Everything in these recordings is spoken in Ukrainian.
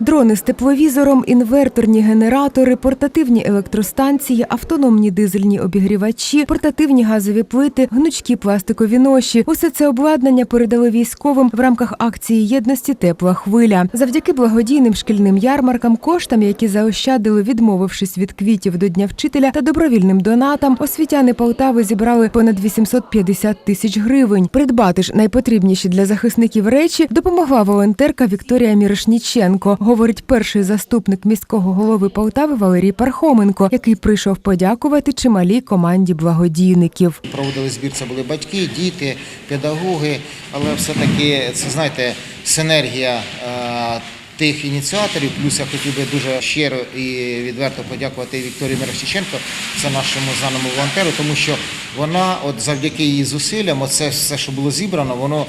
Дрони з тепловізором, інверторні генератори, портативні електростанції, автономні дизельні обігрівачі, портативні газові плити, гнучкі пластикові ноші. Усе це обладнання передали військовим в рамках акції єдності Тепла хвиля. Завдяки благодійним шкільним ярмаркам, коштам, які заощадили, відмовившись від квітів до Дня вчителя та добровільним донатам, освітяни Полтави зібрали понад 850 тисяч гривень. Придбати ж найпотрібніші для захисників речі допомогла волонтерка Вікторія Мірошніченко, говорить перший заступник міського голови Полтави Валерій Пархоменко, який прийшов подякувати чималій команді благодійників. Проводили збір, це були батьки, діти, педагоги, але все-таки це знаєте синергія е, тих ініціаторів. Плюс я хотів би дуже щиро і відверто подякувати Вікторії Мирошниченко, це нашому знаному волонтеру, тому що вона, от завдяки її зусиллям, оце все, що було зібрано, воно.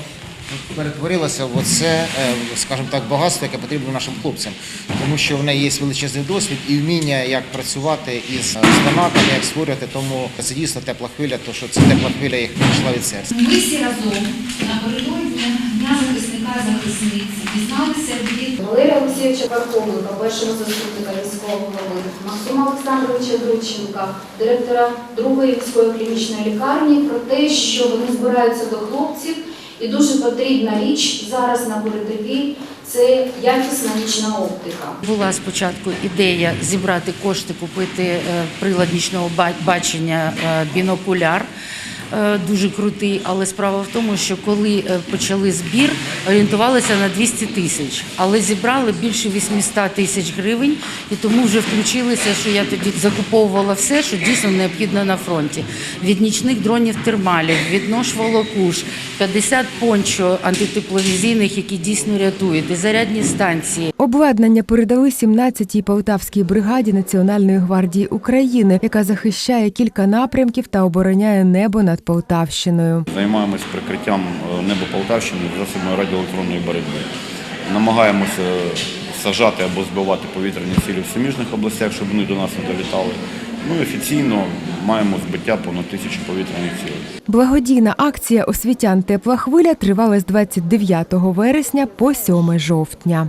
Перетворилося в оце, е, скажімо так, багатство, яке потрібно нашим хлопцям, тому що в неї є величезний досвід і вміння, як працювати із донатами, як створювати. Тому це дійсно тепла хвиля, то що це тепла хвиля, як прийшла від серця. Ми всі разом напередодні Дня захисника захисниці дізналися від Валерія Олексійовича Пархоменка, першого заступника міського голови, Максима Олександровича Грудченка, директора другої міської клінічної лікарні, про те, що вони збираються до хлопців, і дуже потрібна річ зараз на передовій це якісна нічна оптика. Була спочатку ідея зібрати кошти, купити е, прилад нічного бачення е, бінокуляр. Е, Дуже крутий, але справа в тому, що коли е, почали збір, орієнтувалися на 200 тисяч, але зібрали більше 800 тисяч гривень, і тому вже включилися, що я тоді закуповувала все, що дійсно необхідно на фронті. Від нічних дронів термалів, від нож волокуш, 50 пончо антитепловізійних, які дійсно рятують, і зарядні станції. Обладнання передали 17-й Полтавській бригаді Національної гвардії України, яка захищає кілька напрямків та обороняє небо над Полтавщиною. Займаємось прикриттям е, неба Полтавщини засобами радіоелектронної боротьби. Намагаємося сажати або збивати повітряні цілі в суміжних областях, щоб вони до нас не долітали. Ну офіційно маємо збиття понад тисячу повітряних цілей. Благодійна акція освітян Тепла хвиля тривала з 29 вересня по 7 жовтня.